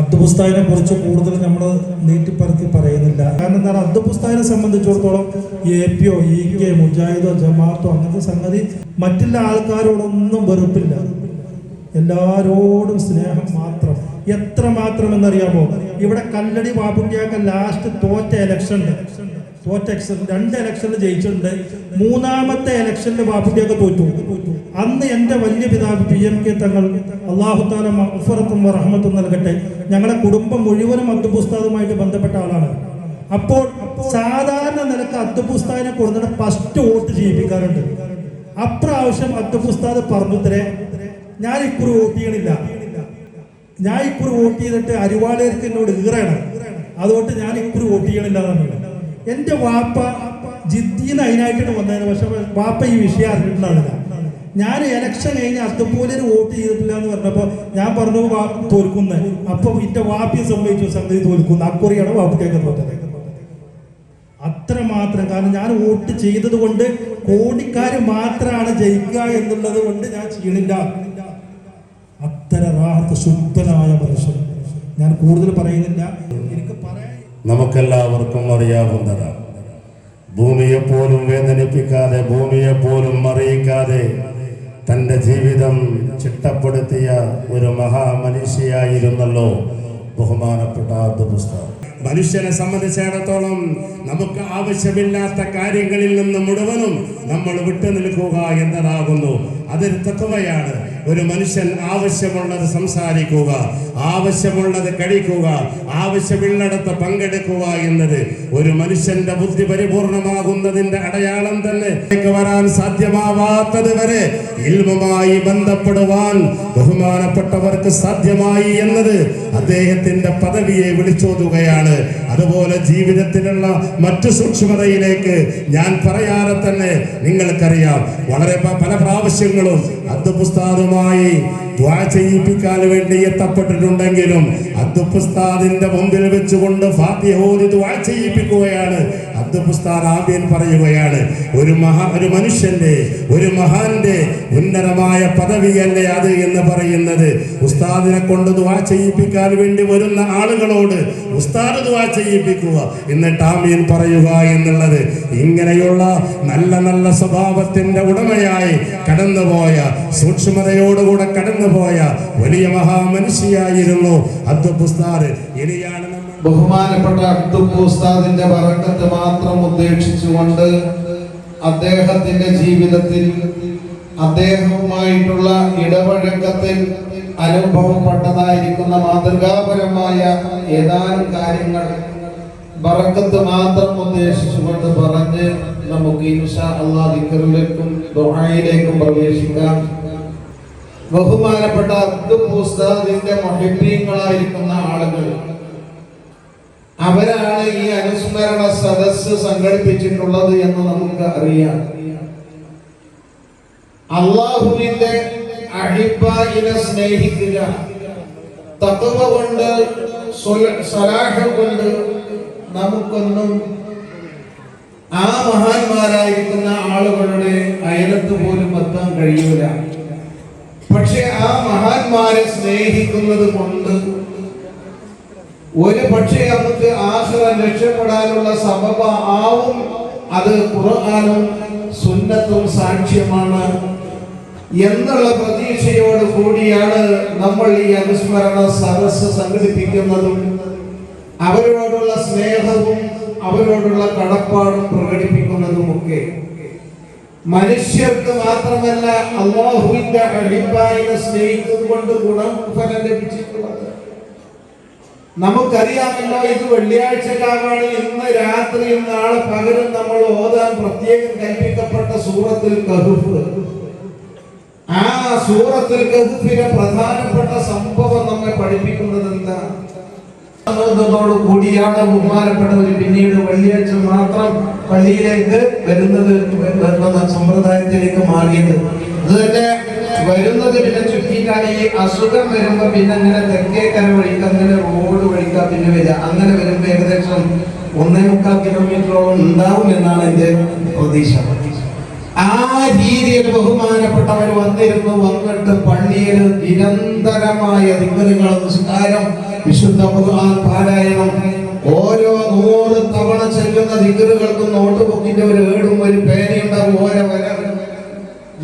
അബ്ദുബുസ്താദിനെ കുറിച്ച് കൂടുതൽ നമ്മൾ നീട്ടിപ്പറത്തി പറയുന്നില്ല. കാരണം എന്താണ്? അബ്ദുബുസ്താദിനെ സംബന്ധിച്ചിടത്തോളം എ പിയോ ഇ കെ മുജാഹിദോ ജമാഅത്തോ അങ്ങനത്തെ സംഗതി മറ്റുള്ള ആൾക്കാരോടൊന്നും വെറുപ്പില്ല. എല്ലാരോടും സ്നേഹം മാത്രം. എത്ര മാത്രം എന്നറിയാമോ? ഇവിടെ കല്ലടി ബാബുണ്ടിയാക്ക ലാസ്റ്റ് തോറ്റ ഇലക്ഷൻ തോറ്റ എലക്ഷൻ രണ്ട് ഇലക്ഷനിൽ ജയിച്ചിട്ടുണ്ട്. മൂന്നാമത്തെ ഇലക്ഷനിൽ ബാബുണ്ടിയൊക്കെ തോറ്റു. അന്ന് എന്റെ വലിയ പിതാവ് പി എം കെ തങ്ങൾ അള്ളാഹുത്താല മഫറത്തും റഹ്മത്തും നൽകട്ടെ. ഞങ്ങളുടെ കുടുംബം മുഴുവനും അത്തുപുസ്താദുമായിട്ട് ബന്ധപ്പെട്ട ആളാണ്. അപ്പോൾ സാധാരണ നിലയ്ക്ക് അത്തുപുസ്താദിനെ കൊടുത്തിട്ട് ഫസ്റ്റ് വോട്ട് ചെയ്യിപ്പിക്കാറുണ്ട് അപ്രാവശ്യം അത്തുപുസ്താദ് പറഞ്ഞു തരേ ഞാൻ ഇക്കുറി വോട്ട് ചെയ്യണില്ല. ഞാൻ ഇക്കുറി വോട്ട് ചെയ്തിട്ട് അരിവാളേർക്ക് എന്നോട് ഈറയാണ് അതുകൊണ്ട് ഞാൻ ഇക്കുറി വോട്ട് ചെയ്യണില്ല എന്നാണ് എന്റെ വാപ്പ ജിദ്ദീന്ന് അതിനായിട്ടാണ് വന്നതിന് പക്ഷെ വാപ്പ ഈ വിഷയം അറിഞ്ഞിട്ടുണ്ടാവില്ല ഞാൻ ഇലക്ഷൻ കഴിഞ്ഞ് അതുപോലെ വോട്ട് ചെയ്തിട്ടില്ല എന്ന് പറഞ്ഞപ്പോൾ ഞാൻ പറഞ്ഞു വാ- തോൽക്കുന്നത് അപ്പൊ എന്റെ വാപ്പി സംഭവിച്ചു സംഗതി തോൽക്കുന്നു. അക്കുറിയാണ് വാപ്പിക്കൊക്കെ തോറ്റത്. അത്ര മാത്രം. കാരണം ഞാൻ വോട്ട് ചെയ്തത് കൊണ്ട് കോടിക്കാർ മാത്രമാണ് ജയിക്കുക എന്നുള്ളത് കൊണ്ട് ഞാൻ ചെയ്യണില്ല. അത്ര റാഹത്ത് ശുദ്ധനായ മനുഷ്യൻ. ഞാൻ കൂടുതൽ പറയുന്നില്ല. എനിക്ക് നമുക്കെല്ലാവർക്കും അറിയാവുന്നതാണ്. ഭൂമിയെ പോലും വേദനിപ്പിക്കാതെ ഭൂമിയെ പോലും മറിയിക്കാതെ തന്റെ ജീവിതം ചിട്ടപ്പെടുത്തിയ ഒരു മഹാമനുഷ്യയായിരുന്നല്ലോ ബഹുമാനപ്പെട്ട പുസ്തകം. മനുഷ്യനെ സംബന്ധിച്ചിടത്തോളം നമുക്ക് ആവശ്യമില്ലാത്ത കാര്യങ്ങളിൽ നിന്ന് മുഴുവനും നമ്മൾ വിട്ടു നിൽക്കുക എന്നതാകുന്നു. അതൊരു തത്വയാണ്. ഒരു മനുഷ്യൻ ആവശ്യമുള്ളത് സംസാരിക്കുക ആവശ്യമുള്ളത് കഴിക്കുക ആവശ്യമുള്ളിടത്ത് പങ്കെടുക്കുക എന്നത് ഒരു മനുഷ്യന്റെ ബുദ്ധി പരിപൂർണമാകുന്നതിന്റെ അടയാളം തന്നെ. വരാൻ സാധ്യമാവാത്തത് വരെ ഇൽമുമായി ബന്ധപ്പെടുവാൻ ബഹുമാനപ്പെട്ടവർക്ക് സാധ്യമായി എന്നത് അദ്ദേഹത്തിന്റെ പദവിയെ വിളിച്ചോതുകയാണ്. അതുപോലെ ജീവിതത്തിലുള്ള മറ്റു സൂക്ഷ്മതയിലേക്ക് ഞാൻ പറയാതെ തന്നെ നിങ്ങൾക്കറിയാം. വളരെ പല പ്രാവശ്യങ്ങളും അദ്ദുപുസ്താദുമായി ദ്വാ ചെയ്യിപ്പിക്കാൻ വേണ്ടി എത്തപ്പെട്ടിട്ടുണ്ടെങ്കിലും അദ്ദുപുസ്താദിന്റെ മുമ്പിൽ വെച്ചുകൊണ്ട് ഫാത്തിഹ ഓതി ദ്വാ ചെയ്യിപ്പിക്കുകയാണ്. അദ്ദുപുസ്താദ് ആദ്യം പറയുകയാണ് ഒരു മഹാ ഒരു മനുഷ്യന്റെ ഒരു മഹാന്റെ ഉന്നതമായ പദവിയല്ലേ അത് എന്ന് പറയുന്നത്. ഉസ്താദിനെ കൊണ്ട് ദുവാ ചെയ്യിപ്പിക്കാൻ വേണ്ടി വരുന്ന ആളുകളോട് ഉസ്താദ് ദുവാ ചെയ്യിപ്പിക്കുക. എന്നിട്ട് ആമീൻ പറയുക എന്നുള്ളത് ഇങ്ങനെയുള്ള നല്ല നല്ല സ്വഭാവത്തിന്റെ ഉടമയായി കടന്നുപോയ സൂക്ഷ്മതയോടുകൂടെ കടന്നുപോയ വലിയ മഹാമനുഷ്യായിരുന്നു അബ്ദുസ്താദ് ഇനിയാണ് ബഹുമാനപ്പെട്ട അബ്ദുസ്താദിന്റെ ബറക്കത്ത് മാത്രം ഉദ്ദേശിച്ചുകൊണ്ട് അദ്ദേഹത്തിന്റെ ജീവിതത്തിൽ അദ്ദേഹവുമായിട്ടുള്ള ഇടപഴക്കത്തിൽ അനുഭവപ്പെട്ടതായിരിക്കുന്ന മാതൃകാപരമായ ഏതാനും കാര്യങ്ങൾ ബറക്കത്ത് മാത്രം ഉദ്ദേശിച്ചുകൊണ്ട് പറഞ്ഞ് നമുക്ക് അള്ളാഹ് ദിക്കറിലേക്കും ദുആയിലേക്കും പ്രവേശിക്കാം. ബഹുമാനപ്പെട്ട അബ്ദുൽ ഉസ്താദിന്റെ മഹിബീങ്ങളായിരിക്കുന്ന ആളുകൾ അവരാണ് ഈ അനുസ്മരണ സദസ് സംഘടിപ്പിച്ചിട്ടുള്ളത് എന്ന് നമുക്ക് അറിയാം. അള്ളാഹുവിന്റെ അഹിബായിനെ സ്നേഹിക്കുക. തത്വ കൊണ്ട് സ്വല- കൊണ്ട് നമുക്കൊന്നും ആ മഹാന്മാരായിരിക്കുന്ന ആളുകളുടെ അയലത്ത് പോലും എത്താൻ കഴിയൂല. പക്ഷെ ആ മഹാന്മാരെ സ്നേഹിക്കുന്നത് കൊണ്ട് ഒരു പക്ഷേ നമുക്ക് ആശ്രയം രക്ഷപ്പെടാനുള്ള സബബ ആവും അത് ഖുർആാനും സുന്നത്തും സാക്ഷ്യമാണ്. എന്നുള്ള പ്രതീക്ഷയോട് കൂടിയാണ് നമ്മൾ ഈ അനുസ്മരണ സദസ് സംഘടിപ്പിക്കുന്നതും. അവരോടുള്ള സ്നേഹവും അവരോടുള്ള കടപ്പാടും പ്രകടിപ്പിക്കുന്നതുമൊക്കെ. മനുഷ്യർക്ക് മാത്രമല്ല അള്ളാഹുവിന്റെ അടിപ്പായ സ്നേഹിക്കുന്നത് കൊണ്ട് ഗുണഫലം ലഭിച്ചിട്ടുള്ളത്. നമുക്കറിയാമല്ലോ ഇത് വെള്ളിയാഴ്ച കാലാണ് ഇന്ന് രാത്രിയും നാളെ പകലും നമ്മൾ ഓതാൻ പ്രത്യേകം കൽപ്പിക്കപ്പെട്ട സൂറത്തിൽ കഹുഫ്. ആ സൂറത്തിൽ കഹുഫിലെ പ്രധാനപ്പെട്ട സംഭവം നമ്മെ പഠിപ്പിക്കുന്നത് എന്താ ആനന്ദത്തോടു കൂടിയാണ് ബഹുമാനപ്പെട്ടവർ പിന്നീട് വെള്ളിയാഴ്ച മാത്രം പള്ളിയിലേക്ക് വരുന്നത് സമ്പ്രദായത്തിലേക്ക് മാറിയത്. അത് തന്നെ വരുന്നത് പിന്നെ ഈ അസുഖം വരുമ്പോ പിന്നെ അങ്ങനെ തെക്കേക്കര വഴിക്ക് അങ്ങനെ റോഡ് വഴിക്കാ പിന്നെ വരിക. അങ്ങനെ വരുമ്പോ ഏകദേശം ഒന്നേ മുക്കാൽ കിലോമീറ്ററോളം ഉണ്ടാവും എന്നാണ് എന്റെ പ്രതീക്ഷ. ആ രീതിയിൽ ബഹുമാനപ്പെട്ടവർ വന്നിരുന്നു. വന്നിട്ട് പള്ളിയിൽ നിരന്തരമായ ദിക്കലുകൾ നിസ്കാരം വിശുദ്ധ ഖുർആൻ പാരായണം ഓരോ നൂറ് തവണ ചെല്ലുന്ന ദിക്കറുകൾക്കും നോട്ട് ബുക്കിന്റെ ഒരു ഏടും ഒരു പേനയുണ്ടാവും. ഓരോ വര ജുമായ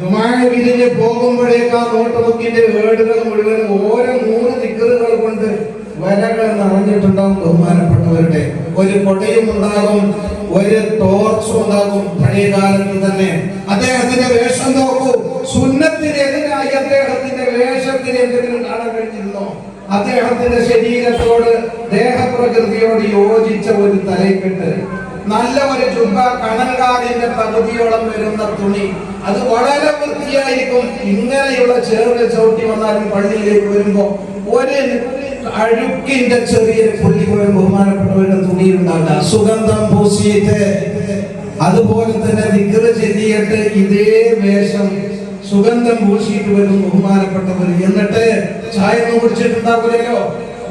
വിരിഞ്ഞ് പോകുമ്പോഴേക്ക് ആ നോട്ടുബുക്കിന്റെ വേടുകൾ മുഴുവൻ ഓരോ നൂറ് ദിക്കറുകൾ കൊണ്ട് വരകൾ നിറഞ്ഞിട്ടുണ്ടാവും ബഹുമാനപ്പെട്ടവരുടെ. ഒരു കൊടയും ഉണ്ടാകും ഒരു ടോർച്ചും ഉണ്ടാകും പഴയ കാലത്ത് തന്നെ. അദ്ദേഹത്തിന്റെ വേഷം നോക്കൂ. സുന്നത്തിനെതിരായി അദ്ദേഹത്തിന്റെ വേഷത്തിന് എന്തെങ്കിലും കാണാൻ കഴിഞ്ഞിരുന്നോ? അദ്ദേഹത്തിന്റെ ശരീരത്തോട് ദേഹപ്രകൃതിയോട് യോജിച്ച ഒരു തലയ്ക്കെട്ട് നല്ല ഒരു ചുബ കണങ്കാടിന്റെ പകുതിയോളം വരുന്ന തുണി. അത് വളരെ വൃത്തിയായിരിക്കും. ഇങ്ങനെയുള്ള ചെറിയ ചവിട്ടി വന്നാലും പള്ളിയിലേക്ക് വരുമ്പോ ഒരു അഴുക്കിന്റെ ചെറിയ പുള്ളി പോലും ബഹുമാനപ്പെട്ടവരുടെ തുണിയിലുണ്ടാവില്ല സുഗന്ധം പൂശിയിട്ട് അതുപോലെ തന്നെ നിഗ്ര ചെല്ലിയിട്ട് ഇതേ വേഷം സുഗന്ധം പൂശിയിട്ട് വരും ബഹുമാനപ്പെട്ടവർ. എന്നിട്ട് ചായ ഒന്നും കുടിച്ചിട്ടുണ്ടാവില്ലല്ലോ?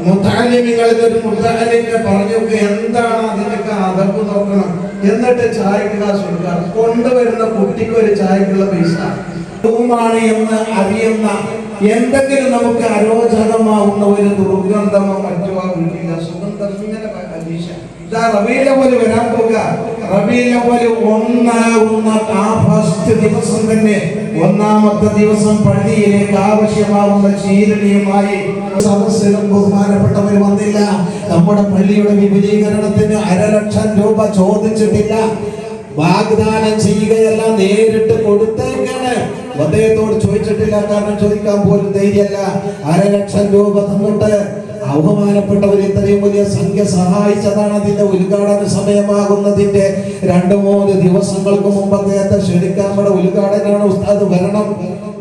മുത്താലിമികളിൽ ഒരു മുത്താലിമിനെ പറഞ്ഞൊക്കെ എന്താണ് അതിനൊക്കെ അതപ്പ് നോക്കണം? എന്നിട്ട് ചായക്ക് ഗ്ലാസ് കൊടുക്കുക. കൊണ്ടുവരുന്ന കുട്ടിക്ക് ഒരു ചായക്കുള്ള പൈസ. ാണ് എന്ന് അറിയുന്ന എന്തെങ്കിലും നമുക്ക് അരോചകമാവുന്ന ഒരു ദുർഗന്ധമോ മറ്റോ ആ വീട്ടില്ല സുഗന്ധം ഇങ്ങനെ ഇതാ റബീലെ പോലെ വരാൻ പോകുക റബീലെ പോലെ ഒന്നാകുന്ന ആ ഫസ്റ്റ് ദിവസം തന്നെ ഒന്നാമത്തെ ദിവസം പള്ളിയിലേക്ക് ആവശ്യമാവുന്ന ചീരണിയുമായി സദസ്സിലും ബഹുമാനപ്പെട്ടവർ വന്നില്ല. നമ്മുടെ പള്ളിയുടെ വിപുലീകരണത്തിന് അരലക്ഷം രൂപ ചോദിച്ചിട്ടില്ല. വാഗ്ദാനം ചെയ്യുകയെല്ലാം നേരിട്ട് കൊടുത്തേക്കാണ്. അദ്ദേഹത്തോട് ചോദിച്ചിട്ടില്ല കാരണം ചോദിക്കാൻ പോലും ധൈര്യമല്ല. അരലക്ഷം രൂപ തന്നിട്ട് അവമാനപ്പെട്ടവർ ഇത്രയും വലിയ സംഖ്യ സഹായിച്ചതാണ് അതിന്റെ ഉദ്ഘാടന സമയമാകുന്നതിന്റെ രണ്ടു മൂന്ന് ദിവസങ്ങൾക്ക് മുമ്പ് അദ്ദേഹത്തെ ക്ഷണിക്കാൻ ഉദ്ഘാടനാണ് ഉസ്താദ് വരണം.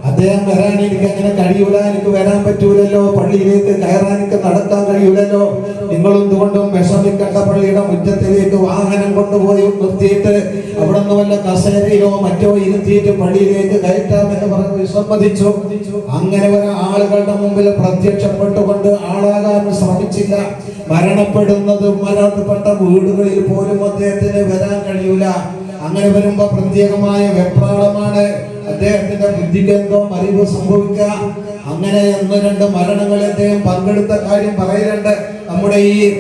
അദ്ദേഹം വരാൻ എനിക്ക് അങ്ങനെ കഴിയൂല എനിക്ക് വരാൻ പറ്റൂലല്ലോ പള്ളിയിലേക്ക് കയറാൻ എനിക്ക് നടക്കാൻ കഴിയൂലല്ലോ. നിങ്ങൾ എന്തുകൊണ്ടും വിഷമിക്കേണ്ട പള്ളിയുടെ മുറ്റത്തിലേക്ക് വാഹനം കൊണ്ടുപോയി നിർത്തിയിട്ട് അവിടെ നിന്ന് വല്ല കസേരയിലോ മറ്റോ ഇരുത്തിയിട്ട് പള്ളിയിലേക്ക് കയറ്റാമെന്ന് പറഞ്ഞ് വിസമ്മതിച്ചു. അങ്ങനെ വരെ ആളുകളുടെ മുമ്പിൽ പ്രത്യക്ഷപ്പെട്ടുകൊണ്ട് ആളാകാൻ ശ്രമിച്ചില്ല. മരണപ്പെടുന്നത് മരണപ്പെട്ട വീടുകളിൽ പോലും അദ്ദേഹത്തിന് വരാൻ കഴിയൂല. അങ്ങനെ വരുമ്പോ പ്രത്യേകമായ വെപ്രാളമാണ്. അദ്ദേഹത്തിന്റെ ബുദ്ധിക്ക് എന്തോ അറിവ് സംഭവിക്കുക. അങ്ങനെ ഒന്ന് രണ്ട് മരണങ്ങൾ അദ്ദേഹം പങ്കെടുത്ത കാര്യം പറയുന്നുണ്ട്. നമ്മുടെ ഈ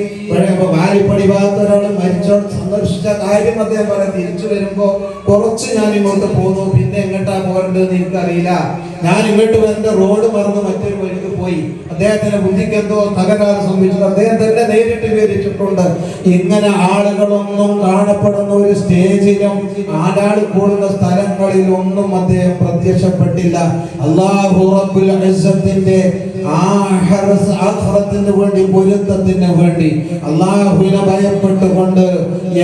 വാലിപ്പടി ഭാഗത്ത് ഒരാൾ മരിച്ചോ സന്ദർശിച്ച കാര്യം അദ്ദേഹം പറയാം. തിരിച്ചു വരുമ്പോ കുറച്ച് ഞാൻ ഇങ്ങോട്ട് പോന്നു. പിന്നെ എങ്ങോട്ടാ പോകേണ്ടതെന്ന് എനിക്കറിയില്ല. ഞാൻ ഇങ്ങോട്ട് വന്ന റോഡ് മറന്ന് മറ്റൊരു വഴിക്ക് പോയി. അദ്ദേഹത്തിന്റെ ബുദ്ധിക്ക് എന്തോ തകരാറ് സംഭവിച്ചത്. അദ്ദേഹം തന്നെ നേരിട്ട് വിവരിച്ചിട്ടുണ്ട്. ഇങ്ങനെ ആളുകളൊന്നും കാണപ്പെടുന്ന ഒരു സ്റ്റേജിലും ആരാൾ കൂടുന്ന സ്ഥലങ്ങളിൽ ഒന്നും അദ്ദേഹം പ്രത്യക്ഷപ്പെട്ടില്ല. അള്ളാഹു വേണ്ടി പൊരുത്തത്തിന് വേണ്ടി അള്ളാഹുവിനെ ഭയപ്പെട്ടുകൊണ്ട്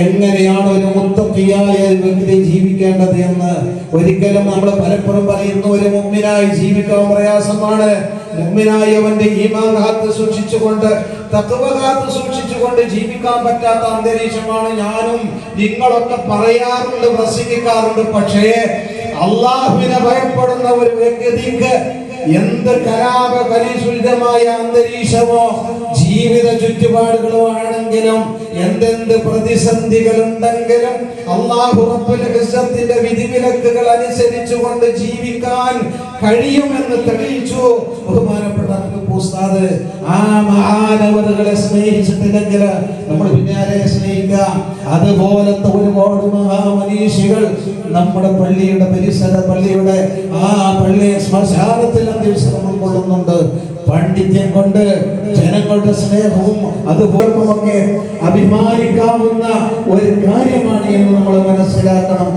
എങ്ങനെയാണ് ഒരു മുത്തക്കിയായ വ്യക്തി ജീവിക്കേണ്ടത് എന്ന് ഒരിക്കലും നമ്മൾ പലപ്പോഴും പറയുന്നു ഒരു മുമ്മിനായി ജീവിക്കാൻ പ്രയാസമാണ്. മുമ്മിനായി അവന്റെ ഈമാൻ കാത്ത് സൂക്ഷിച്ചുകൊണ്ട് തത്വ കാത്ത് സൂക്ഷിച്ചുകൊണ്ട് ജീവിക്കാൻ പറ്റാത്ത അന്തരീക്ഷമാണ് ഞാനും. നിങ്ങളൊക്കെ പറയാറുണ്ട് പ്രസംഗിക്കാറുണ്ട്. പക്ഷേ അള്ളാഹുവിനെ ഭയപ്പെടുന്ന ഒരു വ്യക്തിക്ക് എന്ത് കലാപ കലിസുലിതമായ അന്തരീക്ഷമോ ജീവിത ചുറ്റുപാടുകളോ ആണെങ്കിലും എന്തെന്ത് പ്രതിസന്ധികൾ ഉണ്ടെങ്കിലും അള്ളാഹു റബ്ബുൽ ഇസ്സത്തിന്റെ വിധിവിലക്കുകൾ അനുസരിച്ചുകൊണ്ട് ജീവിക്കാൻ കഴിയുമെന്ന് തെളിയിച്ചു. ബഹുമാനപ്പെട്ട ഉസ്താദ് ആ മഹാനവറുകളെ സ്നേഹിച്ചിട്ടില്ലെങ്കിൽ നമ്മൾ പിന്നാലെ സ്നേഹിക്കാം അതുപോലത്തെ ഒരുപാട് മഹാമനീഷികൾ നമ്മുടെ പള്ളിയുടെ പരിസര പള്ളിയുടെ ആ പള്ളി ശ്മശാനത്തിൽ അന്ത്യവിശ്രമം കൊള്ളുന്നുണ്ട് പാണ്ഡിത്യം കൊണ്ട് ജനങ്ങളുടെ സ്നേഹവും അതുപോലൊക്കെ അഭിമാനിക്കാവുന്ന ഒരു കാര്യമാണ് എന്ന് നമ്മൾ മനസ്സിലാക്കണം.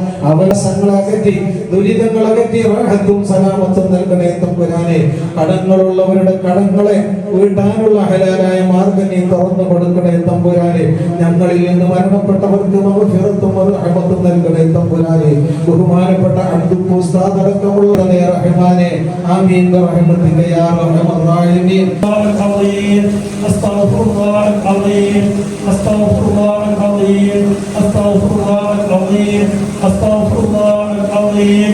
ദുരിതങ്ങൾ അകറ്റി റാഹത്തും സലാമത്തും നൽകണേ തമ്പുരാനെ കടങ്ങളുള്ളവരുടെ കടങ്ങളെ വീട്ടാനുള്ള ഹലാലായ മാർഗം നീ തുറന്നു കൊടുക്കണേ തമ്പുരാനെ ഞങ്ങളിൽ നിന്ന് മരണപ്പെട്ടവർക്ക് മഹഫിറത്തും റഹ്മത്തും നൽകണേ തമ്പുരാനെ ബഹുമാനപ്പെട്ട അബ്ദുൽ ഉസ്താദ് അടക്കമുള്ള റഹ്മാനെ ആമീൻ റഹ്മത്തിക യാ റഹ്മർ റഹീം العظيم استغفر الله العظيم استغفر الله العظيم استغفر الله العظيم استغفر الله العظيم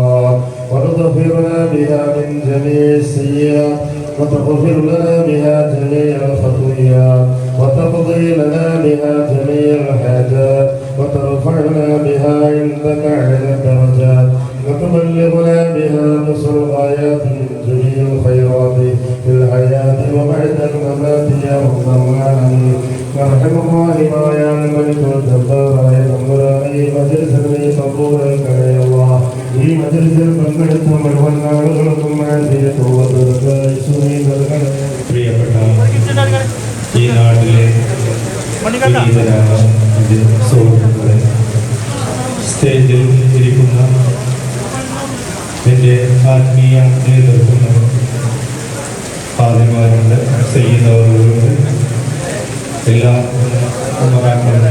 وتغفرنا بها من جميع السيئات وتغفر لنا بها جميع الخطيئات وتقضي لنا بها جميع الحاجات وترفعنا بها عندك على الدرجات وتبلغنا بها نصر الآيات من جميع الخيرات في الحياة وبعد الممات يا رب العالمين. وارحم الراحم يا الملك الجبار يا الأمراء مجلس لي مقبولا يا ഈ നാട്ടിലെ സ്റ്റേജിൽ ഇരിക്കുന്ന എന്റെ ആത്മീയ നേതൃത്വം ഫാദിമാരുണ്ട് ചെയ്യുന്നവരുണ്ട് എല്ലാ ഉമറാക്കളുണ്ട്